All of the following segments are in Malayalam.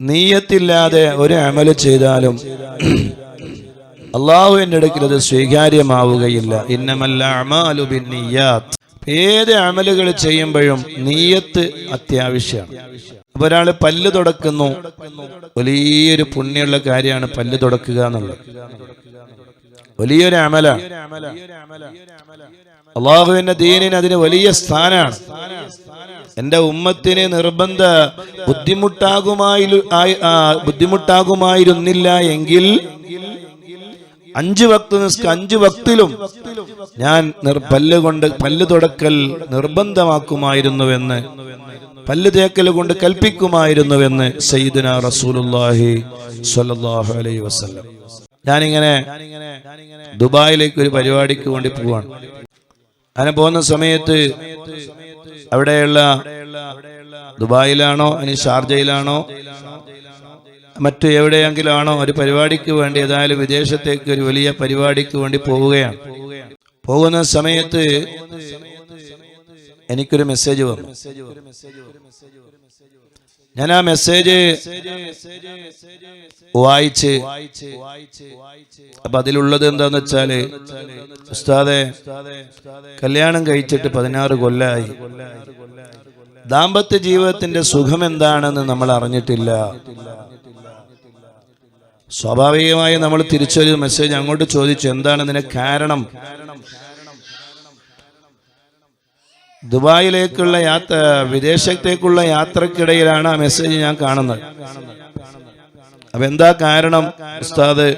നീയത്തില്ലാതെ ഒരു അമൽ ചെയ്താലും അള്ളാഹുവിന്റെ അടുക്കൽ അത് സ്വീകാര്യമാവുകയില്ല. ഇന്നമല്ല അമാലു ബിന്നിയാത്ത് ഏത് അമലുകൾ ചെയ്യുമ്പോഴും നീയത്ത് അത്യാവശ്യമാണ് അപ്പൊ ഒരാൾ പല്ല് തുടക്കുന്നു വലിയൊരു പുണ്യമുള്ള കാര്യമാണ് പല്ല് തുടക്കുക എന്നുള്ളത്. വലിയൊരു അമല. അള്ളാഹുവിന്റെ ദീനിന് അതിന് വലിയ സ്ഥാനാണ് എന്റെ ഉമ്മത്തിന് നിർബന്ധ ബുദ്ധിമുട്ടാകുമായി ബുദ്ധിമുട്ടാകുമായിരുന്നില്ല എങ്കിൽ അഞ്ച് വക്ത് നിസ്ക അഞ്ച് വക്തിലും ഞാൻ പല്ല് കൊണ്ട് പല്ല് തുടക്കൽ നിർബന്ധമാക്കുമായിരുന്നുവെന്ന് പല്ല് തേക്കൽ കൊണ്ട് കൽപ്പിക്കുമായിരുന്നുവെന്ന് സയ്യിദുന റസൂലുല്ലാഹി സ്വല്ലല്ലാഹു അലൈഹി വസല്ലം. ഞാനിങ്ങനെ ദുബായിലേക്ക് ഒരു പരിപാടിക്ക് വേണ്ടി പോവാണ്. അങ്ങനെ പോകുന്ന സമയത്ത് അവിടെയുള്ള ദുബായിലാണോ? ഇനി ഷാർജയിലാണോ? മറ്റു എവിടെയെങ്കിലും ആണോ ഒരു പരിപാടിക്ക് വേണ്ടി ഏതായാലും വിദേശത്തേക്ക് ഒരു വലിയ പരിപാടിക്ക് വേണ്ടി പോവുകയാണ്. പോകുന്ന സമയത്ത് എനിക്കൊരു മെസ്സേജ് വന്നു. ഞാൻ ആ മെസ്സേജ് വായിച്ച് അപ്പൊ അതിലുള്ളത് എന്താന്ന് വെച്ചാൽ ഉസ്താദെ കല്യാണം കഴിച്ചിട്ട് പതിനാറ് കൊല്ലായി. ദാമ്പത്യ ജീവിതത്തിന്റെ സുഖം എന്താണെന്ന് നമ്മൾ അറിഞ്ഞിട്ടില്ല. സ്വാഭാവികമായി നമ്മൾ തിരിച്ചൊരു മെസ്സേജ് അങ്ങോട്ട് ചോദിച്ചു എന്താണ് ഇതിന് കാരണം? ദുബായിലേക്കുള്ള യാത്ര വിദേശത്തേക്കുള്ള യാത്രക്കിടയിലാണ് ആ മെസ്സേജ് ഞാൻ കാണുന്നത്. അപ്പൊ എന്താ കാരണം ഉസ്താദ്?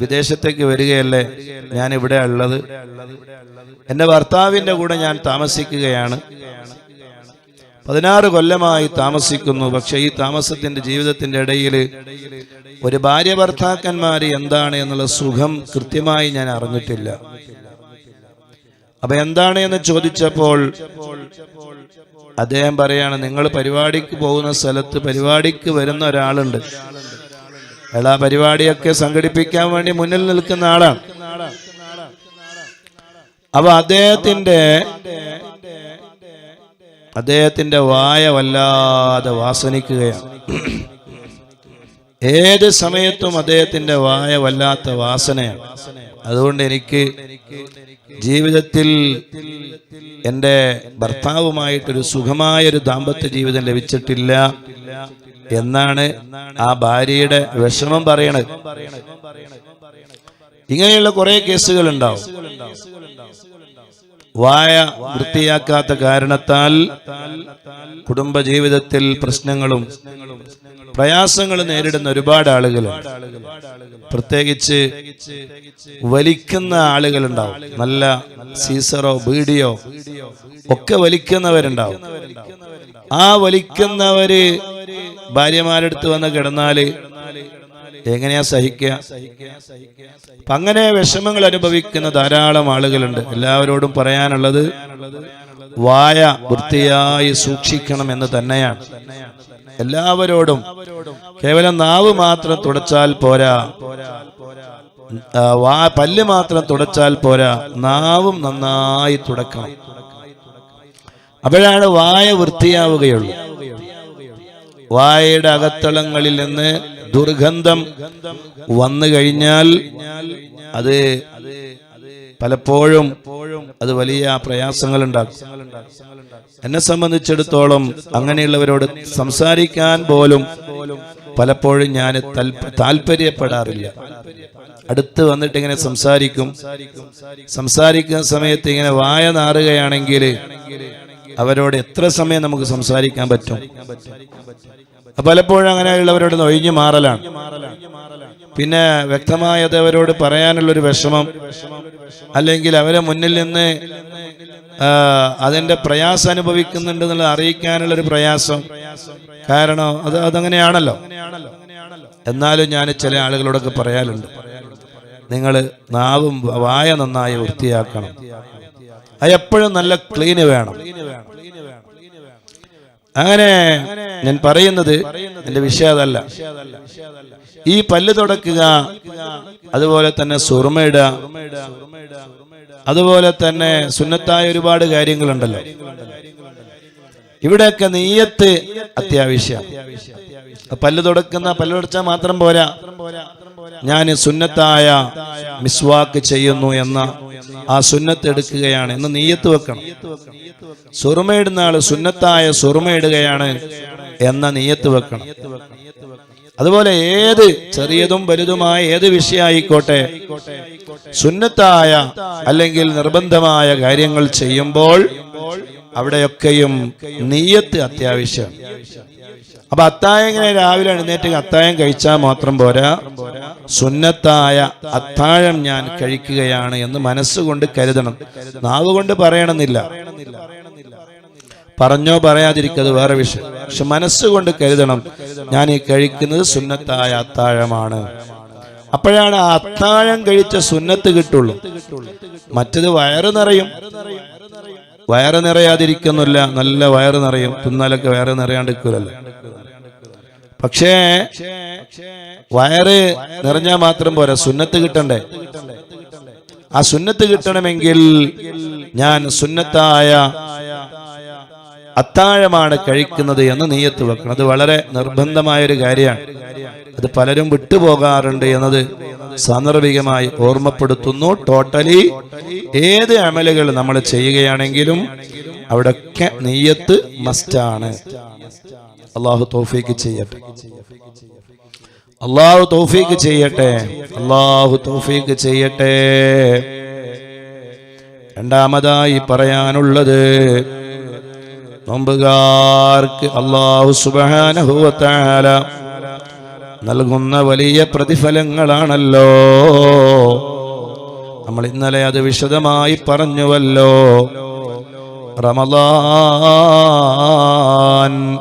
വിദേശത്തേക്ക് വരികയല്ലേ? ഞാൻ ഇവിടെ ഉള്ളത്. എന്റെ ഭർത്താവിന്റെ കൂടെ ഞാൻ താമസിക്കുകയാണ്. പതിനാറ് കൊല്ലമായി താമസിക്കുന്നു. പക്ഷെ ഈ താമസത്തിന്റെ ജീവിതത്തിന്റെ ഇടയിൽ ഒരു ഭാര്യ ഭർത്താക്കന്മാര് എന്താണ് എന്നുള്ള സുഖം കൃത്യമായി ഞാൻ അറിഞ്ഞിട്ടില്ല. അപ്പൊ എന്താണ് എന്ന് ചോദിച്ചപ്പോൾ അദ്ദേഹം പറയാണ് നിങ്ങൾ പരിപാടിക്ക് പോകുന്ന സ്ഥലത്ത് പരിപാടിക്ക് വരുന്ന ഒരാളുണ്ട്. അയാൾ ആ പരിപാടിയൊക്കെ സംഘടിപ്പിക്കാൻ വേണ്ടി മുന്നിൽ നിൽക്കുന്ന ആളാണ്. അപ്പൊ അദ്ദേഹത്തിന്റെ അദ്ദേഹത്തിന്റെ വായ വല്ലാതെ വാസനിക്കുകയാണ്. ഏത് സമയത്തും അദ്ദേഹത്തിന്റെ വായ വല്ലാത്ത വാസനയാണ്. അതുകൊണ്ട് എനിക്ക് ജീവിതത്തിൽ എന്റെ ഭർത്താവുമായിട്ടൊരു സുഖമായൊരു ദാമ്പത്യ ജീവിതം ലഭിച്ചിട്ടില്ല എന്നാണ് ആ ഭാര്യയുടെ വിഷമം പറയണത്. ഇങ്ങനെയുള്ള കുറെ കേസുകൾ ഉണ്ടാവും വായ വൃത്തിയാക്കാത്ത കാരണത്താൽ കുടുംബജീവിതത്തിൽ പ്രശ്നങ്ങളും പ്രയാസങ്ങൾ നേരിടുന്ന ഒരുപാട് ആളുകൾ പ്രത്യേകിച്ച് വലിക്കുന്ന ആളുകളുണ്ടാവും. നല്ല സീസറോ ബീഡിയോ ഒക്കെ വലിക്കുന്നവരുണ്ടാവും. ആ വലിക്കുന്നവര് ഭാര്യമാരെടുത്ത് വന്ന് കിടന്നാൽ എങ്ങനെയാ സഹിക്കുക? അങ്ങനെ വിഷമങ്ങൾ അനുഭവിക്കുന്ന ധാരാളം ആളുകളുണ്ട്. എല്ലാവരോടും പറയാനുള്ളത് വായ വൃത്തിയായി സൂക്ഷിക്കണം എന്ന് തന്നെയാണ്. എല്ലാവരോടും കേവലം നാവ് മാത്രം തുടച്ചാൽ പോരാ. വാ പല്ല് മാത്രം തുടച്ചാൽ പോരാ. നാവും നന്നായി തുടക്കണം. അപ്പോഴാണ് വായ വൃത്തിയാവുകയുള്ളൂ. വായയുടെ അകത്തളങ്ങളിൽ നിന്ന് ദുർഗന്ധം വന്നു കഴിഞ്ഞാൽ അത് പലപ്പോഴും അത് വലിയ പ്രയാസങ്ങൾ ഉണ്ടാക്കും എന്നെ സംബന്ധിച്ചിടത്തോളം അങ്ങനെയുള്ളവരോട് സംസാരിക്കാൻ പോലും പലപ്പോഴും ഞാൻ താല്പര്യപ്പെടാറില്ല. അടുത്ത് വന്നിട്ട് ഇങ്ങനെ സംസാരിക്കും. സംസാരിക്കുന്ന സമയത്ത് ഇങ്ങനെ വായ നാറുകയാണെങ്കിൽ അവരോട് എത്ര സമയം നമുക്ക് സംസാരിക്കാൻ പറ്റും? പലപ്പോഴും അങ്ങനെയുള്ളവരോട് ഒഴിഞ്ഞു മാറലാണ്. പിന്നെ വ്യക്തമായത് അവരോട് പറയാനുള്ളൊരു വിഷമം അല്ലെങ്കിൽ അവരെ മുന്നിൽ നിന്ന് അതിന്റെ പ്രയാസം അനുഭവിക്കുന്നുണ്ട് എന്നുള്ളത് അറിയിക്കാനുള്ള ഒരു പ്രയാസം. കാരണം അത് അതങ്ങനെയാണല്ലോ. എന്നാലും ഞാൻ ചില ആളുകളോടൊക്കെ പറയാറുണ്ട് നിങ്ങൾ നാവും വായ നന്നായി വൃത്തിയാക്കണം. അത് എപ്പോഴും നല്ല ക്ലീന് വേണം. അങ്ങനെ ഞാൻ പറയുന്നത് എന്റെ വിഷയം അതല്ല. ഈ പല്ല് തുടക്കുക അതുപോലെ തന്നെ സുറുമയിടുക അതുപോലെ തന്നെ സുന്നത്തായ ഒരുപാട് കാര്യങ്ങളുണ്ടല്ലോ. ഇവിടെയൊക്കെ നെയ്യത്ത് അത്യാവശ്യം. പല്ല് തുടക്കുന്ന പല്ല് തുടച്ചാൽ മാത്രം പോരാ. ഞാൻ സുന്നത്തായ മിസ്വാക്ക് ചെയ്യുന്നു എന്ന ആ സുന്നത്ത് എടുക്കുകയാണ്. എന്ന് നെയ്യത്ത് വെക്കണം. സുറുമയിടുന്ന ആൾ സുന്നത്തായ സുറുമയിടുകയാണ് എന്ന നെയ്യത്ത് വെക്കണം. അതുപോലെ ഏത് ചെറിയതും വലുതുമായ ഏത് വിഷയമായിക്കോട്ടെ സുന്നത്തായ അല്ലെങ്കിൽ നിർബന്ധമായ കാര്യങ്ങൾ ചെയ്യുമ്പോൾ അവിടെയൊക്കെയും നീയത്ത് അത്യാവശ്യം. അപ്പൊ അത്തായം ഇങ്ങനെ രാവിലെ എഴുന്നേറ്റ് അത്തായം കഴിച്ചാൽ മാത്രം പോരാ? സുന്നത്തായ അത്താഴം ഞാൻ കഴിക്കുകയാണ് എന്ന് മനസ്സുകൊണ്ട് കരുതണം. നാവുകൊണ്ട് പറയണമെന്നില്ല. പറഞ്ഞോ പറയാതിരിക്കത് വേറെ വിഷയം. പക്ഷെ മനസ്സുകൊണ്ട് കരുതണം. ഞാൻ ഈ കഴിക്കുന്നത് സുന്നത്തായ അത്താഴമാണ്. അപ്പോഴാണ് ആ അത്താഴം കഴിച്ച സുന്നത്ത് കിട്ടുള്ളൂ. മറ്റത് വയറ് നിറയും. വയറ് നിറയാതിരിക്കുന്നില്ല. നല്ല വയറ് നിറയും. തിന്നാലൊക്കെ വയറ് നിറയാണ്ടിരിക്കൂലല്ലോ പക്ഷേ വയറ് നിറഞ്ഞാൽ മാത്രം പോരാ. സുന്നത്ത് കിട്ടണ്ടേ? ആ സുന്നത്ത് കിട്ടണമെങ്കിൽ ഞാൻ സുന്നത്തായ അത്താഴമാണ് കഴിക്കുന്നത് എന്ന് നീയത്ത് വെക്കണം. അത് വളരെ നിർബന്ധമായൊരു കാര്യമാണ്. അത് പലരും വിട്ടുപോകാറുണ്ട് എന്നത് സാന്ദർഭികമായി ഓർമ്മപ്പെടുത്തുന്നു. ടോട്ടലി ഏത് അമലുകൾ നമ്മൾ ചെയ്യുകയാണെങ്കിലും അവിടൊക്കെ നെയ്യത്ത് മസ്റ്റാണ്. അള്ളാഹു തോഫീക്ക് ചെയ്യട്ടെ. അള്ളാഹു തോഫീക്ക് ചെയ്യട്ടെ. അള്ളാഹു തോഫീക്ക് ചെയ്യട്ടെ. രണ്ടാമതായി പറയാനുള്ളത് നോമ്പുകാർക്ക് അള്ളാഹു സുബാനഹുവത്താല നൽകുന്ന വലിയ പ്രതിഫലങ്ങളാണല്ലോ. നമ്മൾ ഇന്നലെ അത് വിശദമായി പറഞ്ഞുവല്ലോ. റമലാൻ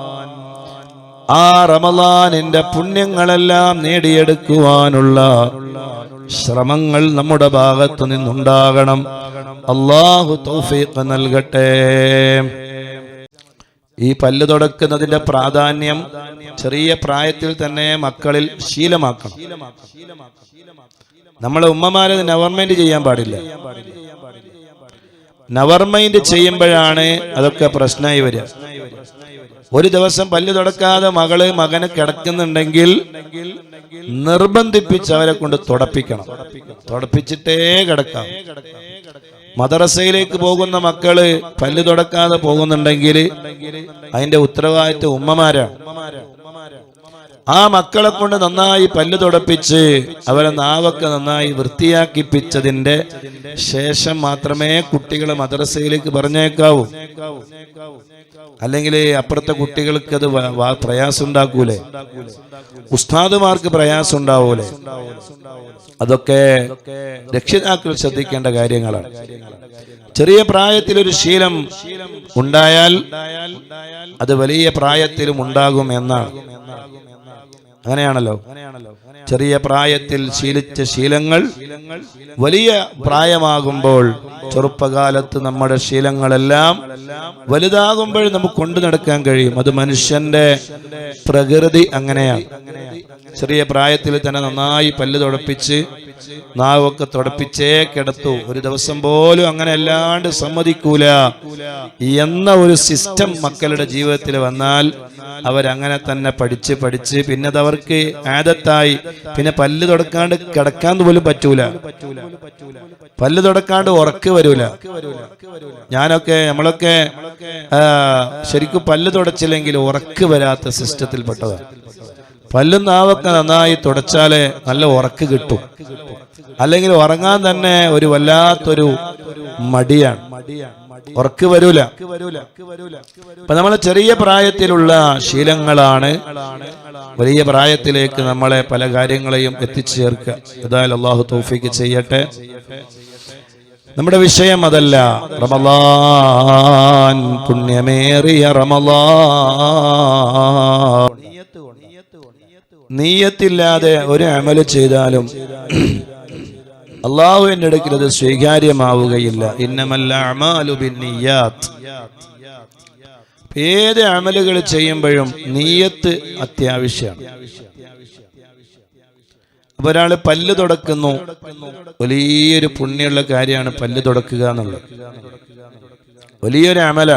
ആ റമലാനിന്റെ പുണ്യങ്ങളെല്ലാം നേടിയെടുക്കുവാനുള്ള ശ്രമങ്ങൾ നമ്മുടെ ഭാഗത്തു നിന്നുണ്ടാകണം. അള്ളാഹു തൗഫീഖ് നൽകട്ടെ. ഈ പല്ല് തുടക്കുന്നതിന്റെ പ്രാധാന്യം ചെറിയ പ്രായത്തിൽ തന്നെ മക്കളിൽ ശീലമാക്കണം. നമ്മളെ ഉമ്മമാരെ നവർമൈൻഡ് ചെയ്യാൻ പാടില്ല. നവർമൈൻഡ് ചെയ്യുമ്പോഴാണ് അതൊക്കെ പ്രശ്നമായി വരിക. ഒരു ദിവസം പല്ല് തുടക്കാതെ മകൾ മകന് കിടക്കുന്നുണ്ടെങ്കിൽ നിർബന്ധിപ്പിച്ച് അവരെ കൊണ്ട് തുടപ്പിക്കണം. തുടപ്പിച്ചിട്ടേ കിടക്കാം. മദ്രസയിലേക്ക് പോകുന്ന മക്കൾ പല്ല് തുടക്കാതെ പോകുന്നുണ്ടെങ്കിൽ അതിന്റെ ഉത്തരവാദിത്വം ഉമ്മമാരാണ്. ആ മക്കളെ കൊണ്ട് നന്നായി പല്ല് തുടപ്പിച്ച് അവരെ നാവൊക്കെ നന്നായി വൃത്തിയാക്കിപ്പിച്ചതിന്റെ ശേഷം മാത്രമേ കുട്ടികളെ മദ്രസയിലേക്ക് പറഞ്ഞേക്കാവൂ. അല്ലെങ്കിൽ അപ്പുറത്തെ കുട്ടികൾക്ക് അത് പ്രയാസം ഉണ്ടാക്കൂലേ ഉസ്താദുമാർക്ക് പ്രയാസം ഉണ്ടാവൂലേ അതൊക്കെ രക്ഷിതാക്കൾ ശ്രദ്ധിക്കേണ്ട കാര്യങ്ങളാണ്. ചെറിയ പ്രായത്തിൽ ഒരു ശീലം ഉണ്ടായാൽ അത് വലിയ പ്രായത്തിലും ഉണ്ടാകും എന്നാണ്. അങ്ങനെയാണല്ലോ. ചെറിയ പ്രായത്തിൽ ശീലിച്ച ശീലങ്ങൾ വലിയ പ്രായമാകുമ്പോൾ ചെറുപ്പകാലത്ത് നമ്മുടെ ശീലങ്ങളെല്ലാം വലുതാകുമ്പോൾ നമുക്ക് കൊണ്ടു നടക്കാൻ കഴിയും. അത് മനുഷ്യന്റെ പ്രകൃതി അങ്ങനെയാണ്. ചെറിയ പ്രായത്തിൽ തന്നെ നന്നായി പല്ല് തുടപ്പിച്ച് നാവൊക്കെ തുടപ്പിച്ചേ കിടത്തു. ഒരു ദിവസം പോലും അങ്ങനെ അല്ലാണ്ട് സമ്മതിക്കൂല. എന്ന ഒരു സിസ്റ്റം മക്കളുടെ ജീവിതത്തിൽ വന്നാൽ അവരങ്ങനെ തന്നെ പഠിച്ച് പഠിച്ച് പിന്നെ അതവർക്ക് ആദത്തായി. പിന്നെ പല്ല് തുടക്കാണ്ട് കിടക്കാൻ പോലും പറ്റൂല. പല്ല് തുടക്കാണ്ട് ഉറക്ക് വരൂല. ഞാനൊക്കെ നമ്മളൊക്കെ ശരിക്കും പല്ല് തുടച്ചില്ലെങ്കിൽ ഉറക്ക് വരാത്ത സിസ്റ്റത്തിൽപ്പെട്ടതാണ് പല്ലും നാവൊക്കെ നന്നായി തുടച്ചാലേ നല്ല ഉറക്ക് കിട്ടും. അല്ലെങ്കിൽ ഉറങ്ങാൻ തന്നെ ഒരു വല്ലാത്തൊരു മടിയാണ്. ഉറക്ക് വരൂല. അപ്പൊ നമ്മളെ ചെറിയ പ്രായത്തിലുള്ള ശീലങ്ങളാണ്. വലിയ പ്രായത്തിലേക്ക് നമ്മളെ പല കാര്യങ്ങളെയും എത്തിച്ചേർക്കുക. ഏതായാലും അള്ളാഹു തോഫിക്ക് ചെയ്യട്ടെ. നമ്മുടെ വിഷയം അതല്ല. റമലാൻ പുണ്യമേറിയ റമലാൻ നീയത്തില്ലാതെ ഒരു അമൽ ചെയ്താലും അള്ളാഹുവിന്റെ അടുക്കൽ അത് സ്വീകാര്യമാവുകയില്ല. അമാലു ഏത് അമലുകൾ ചെയ്യുമ്പോഴും നീയത്ത് അത്യാവശ്യമാണ് അപ്പൊ ഒരാൾ പല്ല് തുടക്കുന്നു. വലിയൊരു പുണ്യമുള്ള കാര്യമാണ് പല്ല് തുടക്കുക എന്നുള്ളത്. വലിയൊരു അമല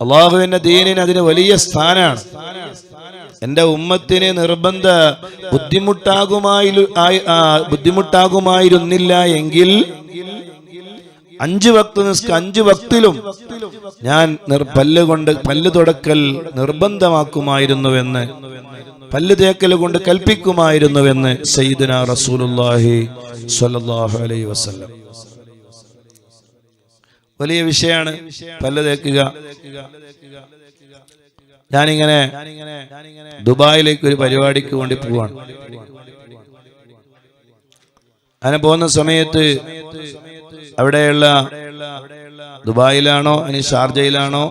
അള്ളാഹുവിന്റെ ദീനിന് അതിന് വലിയ സ്ഥാനാണ് എന്റെ ഉമ്മത്തിന് നിർബന്ധ ബുദ്ധിമുട്ടാകുമായി ബുദ്ധിമുട്ടാകുമായിരുന്നില്ല എങ്കിൽ അഞ്ച് വക്ത് നിസ്ക അഞ്ച് വക്തിലും ഞാൻ പല്ല് കൊണ്ട് പല്ല് തുടക്കൽ നിർബന്ധമാക്കുമായിരുന്നുവെന്ന് പല്ല് തേക്കൽ കൊണ്ട് കൽപ്പിക്കുമായിരുന്നുവെന്ന് സയ്യിദുന റസൂലുള്ളാഹി സ്വല്ലല്ലാഹു അലൈഹി വസല്ലം. വലിയ വിഷയമാണ് പല്ല് തേക്കുക. ഞാനിങ്ങനെ ദുബായിലേക്ക് ഒരു പരിപാടിക്ക് വേണ്ടി പോവാണ്. അങ്ങനെ പോകുന്ന സമയത്ത് അവിടെയുള്ള ദുബായിലാണോ ഇനി ഷാർജയിലാണോ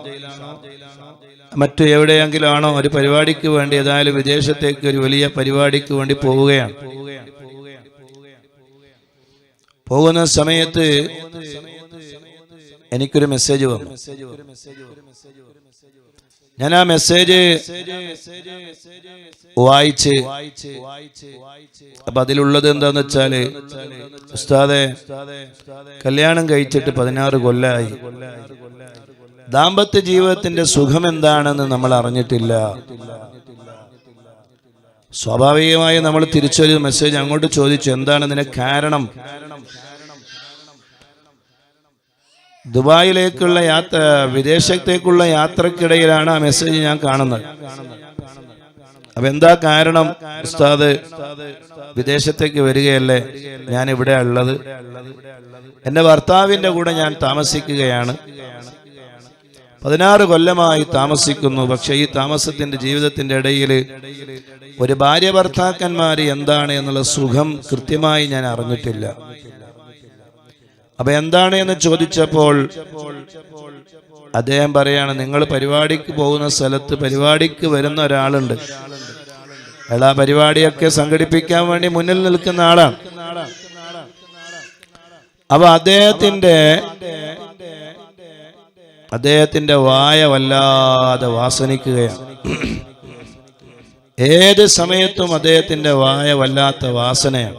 മറ്റു എവിടെയെങ്കിലും ആണോ ഒരു പരിപാടിക്ക് വേണ്ടി ഏതായാലും വിദേശത്തേക്ക് ഒരു വലിയ പരിപാടിക്ക് വേണ്ടി പോവുകയാണ്. പോകുന്ന സമയത്ത് എനിക്കൊരു മെസ്സേജ് വന്നു. ഞാൻ ആ മെസ്സേജ് വായിച്ച് അപ്പൊ അതിലുള്ളത് എന്താന്ന് വെച്ചാൽ ഉസ്താദെ കല്യാണം കഴിച്ചിട്ട് പതിനാറ് കൊല്ലായി. ദാമ്പത്യ ജീവിതത്തിന്റെ സുഖം എന്താണെന്ന് നമ്മൾ അറിഞ്ഞിട്ടില്ല. സ്വാഭാവികമായി നമ്മൾ തിരിച്ചൊരു മെസ്സേജ് അങ്ങോട്ട് ചോദിച്ചു എന്താണ് ഇതിന് കാരണം? ദുബായിലേക്കുള്ള യാത്ര വിദേശത്തേക്കുള്ള യാത്രക്കിടയിലാണ് ആ മെസ്സേജ് ഞാൻ കാണുന്നത്. അപ്പൊ എന്താ കാരണം ഉസ്താദ്? വിദേശത്തേക്ക് വരികയല്ലേ? ഞാൻ ഇവിടെ ഉള്ളത്. എന്റെ ഭർത്താവിന്റെ കൂടെ ഞാൻ താമസിക്കുകയാണ്. പതിനാറ് കൊല്ലമായി താമസിക്കുന്നു. പക്ഷെ ഈ താമസത്തിന്റെ ജീവിതത്തിന്റെ ഇടയിൽ ഒരു ഭാര്യ ഭർത്താക്കന്മാര് എന്താണ് എന്നുള്ള സുഖം കൃത്യമായി ഞാൻ അറിഞ്ഞിട്ടില്ല. അപ്പൊ എന്താണ് എന്ന് ചോദിച്ചപ്പോൾ അദ്ദേഹം പറയാണ് നിങ്ങൾ പരിപാടിക്ക് പോകുന്ന സ്ഥലത്ത് പരിപാടിക്ക് വരുന്ന ഒരാളുണ്ട്. അയാൾ ആ പരിപാടിയൊക്കെ സംഘടിപ്പിക്കാൻ വേണ്ടി മുന്നിൽ നിൽക്കുന്ന ആളാണ്. അപ്പൊ അദ്ദേഹത്തിന്റെ അദ്ദേഹത്തിന്റെ വായ വല്ലാതെ വാസനിക്കുകയാണ്. ഏത് സമയത്തും അദ്ദേഹത്തിന്റെ വായ വല്ലാത്ത വാസനയാണ്.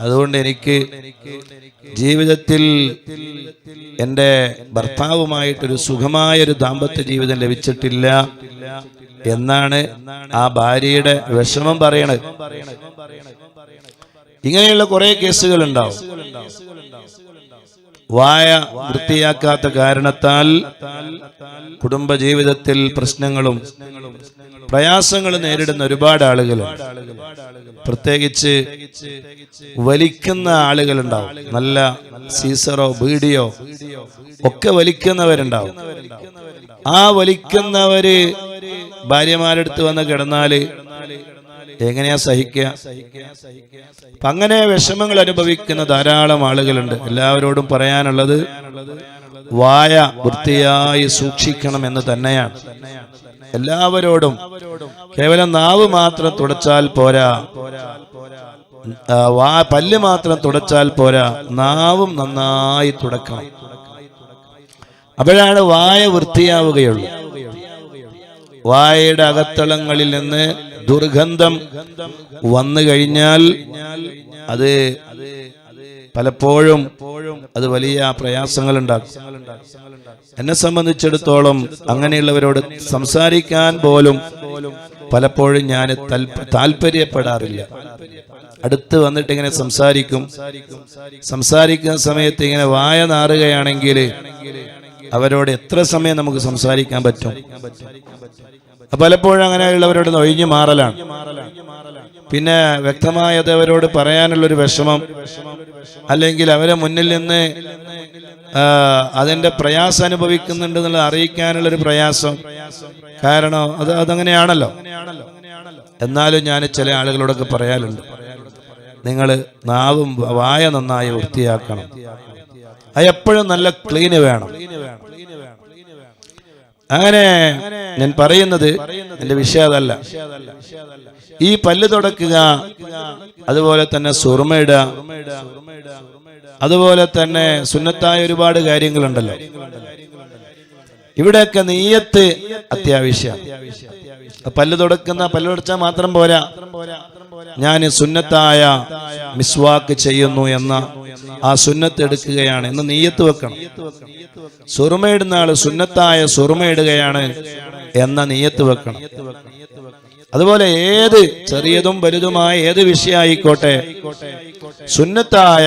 അതുകൊണ്ട് എനിക്ക് ജീവിതത്തിൽ എന്റെ ഭർത്താവുമായിട്ടൊരു സുഖമായൊരു ദാമ്പത്യ ജീവിതം ലഭിച്ചിട്ടില്ല എന്നാണ് ആ ഭാര്യയുടെ വിഷമം പറയണത്. ഇങ്ങനെയുള്ള കുറെ കേസുകൾ ഉണ്ടാവും വായ വൃത്തിയാക്കാത്ത കാരണത്താൽ കുടുംബജീവിതത്തിൽ പ്രശ്നങ്ങളും പ്രയാസങ്ങളും നേരിടുന്ന ഒരുപാട് ആളുകൾ പ്രത്യേകിച്ച് വലിക്കുന്ന ആളുകളുണ്ടാവും. നല്ല സീസറോ ബീഡിയോ ഒക്കെ വലിക്കുന്നവരുണ്ടാവും. ആ വലിക്കുന്നവര് ഭാര്യമാരെടുത്ത് വന്ന് കിടന്നാൽ എങ്ങനെയാ സഹിക്കുക? അപ്പൊ അങ്ങനെ വിഷമങ്ങൾ അനുഭവിക്കുന്ന ധാരാളം ആളുകളുണ്ട്. എല്ലാവരോടും പറയാനുള്ളത് വായ വൃത്തിയായി സൂക്ഷിക്കണം എന്ന് തന്നെയാണ്. എല്ലാവരോടും കേവലം നാവ് മാത്രം തുടച്ചാൽ പോരാ. വാ പല്ല് മാത്രം തുടച്ചാൽ പോരാ. നാവും നന്നായി തുടക്കണം. അപ്പോഴാണ് വായ വൃത്തിയാവുകയുള്ളൂ. വായയുടെ അകത്തളങ്ങളിൽ നിന്ന് ദുർഗന്ധം വന്നു കഴിഞ്ഞാൽ അത് പലപ്പോഴും അത് വലിയ പ്രയാസങ്ങൾ ഉണ്ടാക്കും എന്നെ സംബന്ധിച്ചിടത്തോളം അങ്ങനെയുള്ളവരോട് സംസാരിക്കാൻ പോലും പലപ്പോഴും ഞാൻ താല്പര്യപ്പെടാറില്ല. അടുത്ത് വന്നിട്ട് ഇങ്ങനെ സംസാരിക്കും. സംസാരിക്കുന്ന സമയത്ത് ഇങ്ങനെ വായ നാറുകയാണെങ്കിൽ അവരോട് എത്ര സമയം നമുക്ക് സംസാരിക്കാൻ പറ്റും? പലപ്പോഴും അങ്ങനെയുള്ളവരോട് ഒഴിഞ്ഞു മാറലാണ്. പിന്നെ വ്യക്തമായത് അവരോട് പറയാനുള്ളൊരു വിഷമം അല്ലെങ്കിൽ അവരെ മുന്നിൽ നിന്ന് അതിന്റെ പ്രയാസം അനുഭവിക്കുന്നുണ്ട് എന്നുള്ളത് അറിയിക്കാനുള്ള ഒരു പ്രയാസം. കാരണം അത് അതങ്ങനെയാണല്ലോ. എന്നാലും ഞാൻ ചില ആളുകളോടൊക്കെ പറയാറുണ്ട് നിങ്ങൾ നാവും വായ നന്നായി വൃത്തിയാക്കണം. അത് എപ്പോഴും നല്ല ക്ലീന് വേണം. അങ്ങനെ ഞാൻ പറയുന്നത് എന്റെ വിഷയം അതല്ല. ഈ പല്ല് തുടക്കുക അതുപോലെ തന്നെ സുറുമയിടുക അതുപോലെ തന്നെ സുന്നത്തായ ഒരുപാട് കാര്യങ്ങളുണ്ടല്ലോ. ഇവിടെയൊക്കെ നെയ്യത്ത് അത്യാവശ്യം. പല്ല് തുടക്കുന്ന പല്ല് തുടച്ചാൽ മാത്രം പോരാ. ഞാൻ സുന്നത്തായ മിസ്വാക്ക് ചെയ്യുന്നു എന്ന ആ സുന്നത്ത് എടുക്കുകയാണ്. എന്ന് നെയ്യത്ത് വെക്കണം. സുറുമയിടുന്ന ആൾ സുന്നത്തായ സുറുമയിടുകയാണ് എന്ന നെയ്യത്ത് വെക്കണം. അതുപോലെ ഏത് ചെറിയതും വലുതുമായ ഏത് വിഷയമായിക്കോട്ടെ സുന്നത്തായ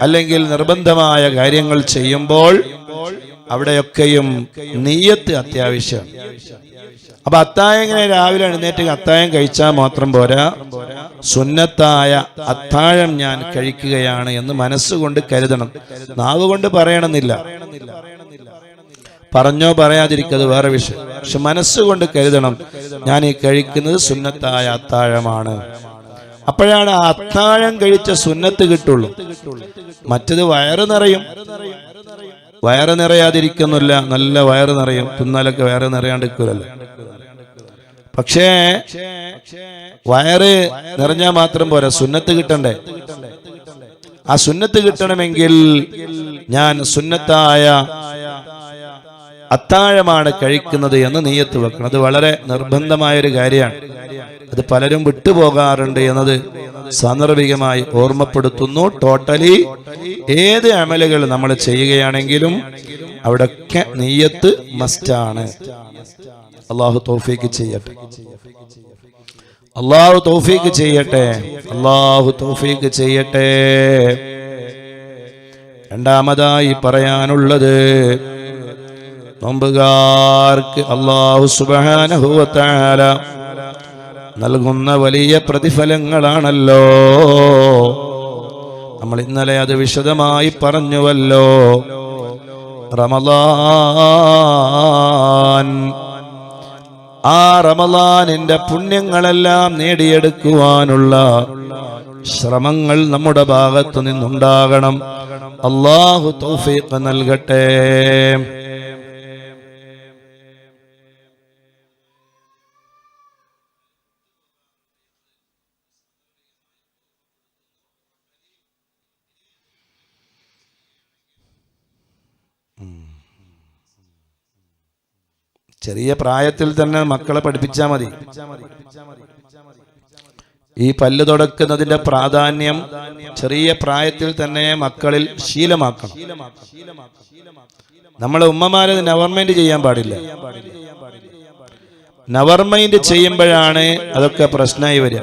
അല്ലെങ്കിൽ നിർബന്ധമായ കാര്യങ്ങൾ ചെയ്യുമ്പോൾ അവിടെയൊക്കെയും നെയ്യത്ത് അത്യാവശ്യം. അപ്പൊ അത്തായം ഇങ്ങനെ രാവിലെ എഴുന്നേറ്റ് അത്തായം കഴിച്ചാൽ മാത്രം പോരാ? സുന്നത്തായ അത്താഴം ഞാൻ കഴിക്കുകയാണ് എന്ന് മനസ്സുകൊണ്ട് കരുതണം. നാവ് കൊണ്ട് പറയണമെന്നില്ല. പറഞ്ഞോ പറയാതിരിക്കത് വേറെ വിഷയം. പക്ഷെ മനസ്സുകൊണ്ട് കരുതണം. ഞാൻ ഈ കഴിക്കുന്നത് സുന്നത്തായ അത്താഴമാണ്. അപ്പോഴാണ് ആ അത്താഴം കഴിച്ച സുന്നത്ത് കിട്ടുള്ളൂ. മറ്റത് വയറ് നിറയും. വയറ് നിറയാതിരിക്കുന്നില്ല. നല്ല വയറ് നിറയും. തിന്നാലൊക്കെ വയറ് നിറയാണ്ടിരിക്കില്ലല്ലോ പക്ഷേ വയറ് നിറഞ്ഞാൽ മാത്രം പോരാ. സുന്നത്ത് കിട്ടണ്ടേ? ആ സുന്നത്ത് കിട്ടണമെങ്കിൽ ഞാൻ സുന്നത്തായ അത്താഴമാണ് കഴിക്കുന്നത് എന്ന് നീയത്ത് വെക്കണം. അത് വളരെ നിർബന്ധമായ ഒരു കാര്യമാണ്. അത് പലരും വിട്ടുപോകാറുണ്ട് എന്നത് സാന്ദർഭികമായി ഓർമ്മപ്പെടുത്തുന്നു. ടോട്ടലി ഏത് അമലുകൾ നമ്മൾ ചെയ്യുകയാണെങ്കിലും അവിടൊക്കെ നീയത്ത് മസ്റ്റാണ് അള്ളാഹു തോഫീക്ക് ചെയ്യട്ടെ. അള്ളാഹു തോഫീക്ക് ചെയ്യട്ടെ. അള്ളാഹു തോഫീക്ക് ചെയ്യട്ടെ. രണ്ടാമതായി പറയാനുള്ളത് നോമ്പുകാർക്ക് അള്ളാഹു സുബാനഹുവത്താല നൽകുന്ന വലിയ പ്രതിഫലങ്ങളാണല്ലോ. നമ്മൾ ഇന്നലെ അത് വിശദമായി പറഞ്ഞുവല്ലോ. റമലാൻ ആ റമലാനിന്റെ പുണ്യങ്ങളെല്ലാം നേടിയെടുക്കുവാനുള്ള ശ്രമങ്ങൾ നമ്മുടെ ഭാഗത്തു നിന്നുണ്ടാകണം. അള്ളാഹു തൗഫീഖ് നൽകട്ടെ. ചെറിയ പ്രായത്തിൽ തന്നെ മക്കളെ പഠിപ്പിച്ചാൽ മതി. ഈ പല്ല് തുടക്കുന്നതിന്റെ പ്രാധാന്യം ചെറിയ പ്രായത്തിൽ തന്നെ മക്കളിൽ ശീലമാക്കണം. നമ്മളെ ഉമ്മമാരെ നവർമെന്റ് ചെയ്യാൻ പാടില്ല. നവർമൈൻഡ് ചെയ്യുമ്പോഴാണ് അതൊക്കെ പ്രശ്നമായി വരിക.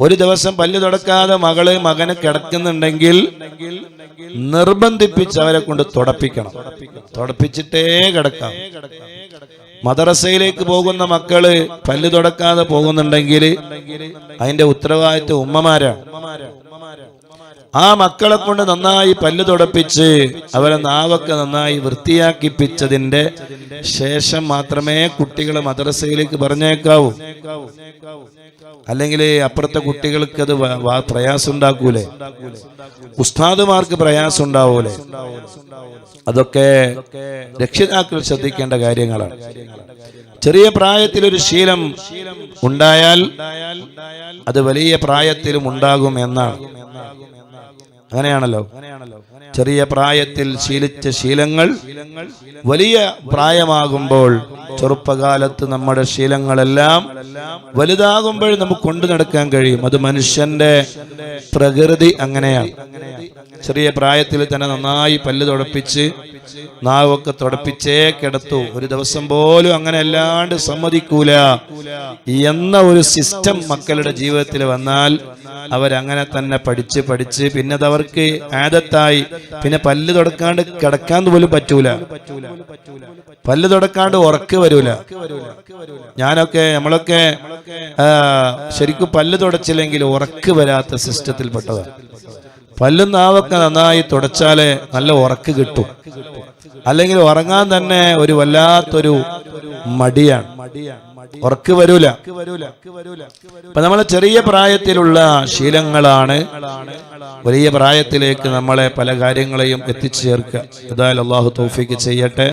ഒരു ദിവസം പല്ല് തുടക്കാതെ മകൾ മകന് കിടക്കുന്നുണ്ടെങ്കിൽ നിർബന്ധിപ്പിച്ച് അവരെ കൊണ്ട് തുടപ്പിക്കണം. തുടപ്പിച്ചിട്ടേ കിടക്കാം. മദ്രസയിലേക്ക് പോകുന്ന മക്കൾ പല്ല് തുടക്കാതെ പോകുന്നുണ്ടെങ്കിൽ അതിന്റെ ഉത്തരവാദിത്വം ഉമ്മമാരാണ്. ആ മക്കളെ കൊണ്ട് നന്നായി പല്ല് തുടപ്പിച്ച് അവരെ നാവൊക്കെ നന്നായി വൃത്തിയാക്കിപ്പിച്ചതിന്റെ ശേഷം മാത്രമേ കുട്ടികളെ മദ്രസയിലേക്ക് പറഞ്ഞേക്കാവൂ. അല്ലെങ്കിൽ അപ്പുറത്തെ കുട്ടികൾക്ക് അത് പ്രയാസം ഉണ്ടാക്കൂലേ ഉസ്താദുമാർക്ക് പ്രയാസം ഉണ്ടാവൂലേ അതൊക്കെ രക്ഷിതാക്കൾ ശ്രദ്ധിക്കേണ്ട കാര്യങ്ങളാണ്. ചെറിയ പ്രായത്തിൽ ഒരു ശീലം ഉണ്ടായാൽ അത് വലിയ പ്രായത്തിലും ഉണ്ടാകും എന്നാണ്. അങ്ങനെയാണല്ലോ? ചെറിയ പ്രായത്തിൽ ശീലിച്ച ശീലങ്ങൾ വലിയ പ്രായമാകുമ്പോൾ ചെറുപ്പകാലത്ത് നമ്മുടെ ശീലങ്ങളെല്ലാം വലുതാകുമ്പോൾ നമുക്ക് കൊണ്ടു നടക്കാൻ കഴിയും. അത് മനുഷ്യന്റെ പ്രകൃതി അങ്ങനെയാണ്. ചെറിയ പ്രായത്തിൽ തന്നെ നന്നായി പല്ല് തുടപ്പിച്ച് നാവൊക്കെ തുടപ്പിച്ചേ കിടത്തു. ഒരു ദിവസം പോലും അങ്ങനെ അല്ലാണ്ട് സമ്മതിക്കൂല. എന്ന ഒരു സിസ്റ്റം മക്കളുടെ ജീവിതത്തിൽ വന്നാൽ അവരങ്ങനെ തന്നെ പഠിച്ച് പഠിച്ച് പിന്നെ അത് അവർക്ക് ആദത്തായി പിന്നെ പല്ല് തുടക്കാണ്ട് കിടക്കാൻ പോലും പറ്റൂല. പല്ല് തുടക്കാണ്ട് ഉറക്ക് വരൂല. ഞാനൊക്കെ നമ്മളൊക്കെ ശരിക്കും പല്ല് തുടച്ചില്ലെങ്കിൽ ഉറക്ക് വരാത്ത സിസ്റ്റത്തിൽപ്പെട്ടതാണ് പല്ലും നാവൊക്കെ നന്നായി തുടച്ചാലേ നല്ല ഉറക്ക് കിട്ടും. അല്ലെങ്കിൽ ഉറങ്ങാൻ തന്നെ ഒരു വല്ലാത്തൊരു മടിയാണ്. ഉറക്ക് വരൂല. ഇപ്പൊ നമ്മളെ ചെറിയ പ്രായത്തിലുള്ള ശീലങ്ങളാണ് വലിയ പ്രായത്തിലേക്ക് നമ്മളെ പല കാര്യങ്ങളെയും എത്തിച്ചേർക്കുക. ഏതായാലും അള്ളാഹു തോഫിക്ക് ചെയ്യട്ടെ.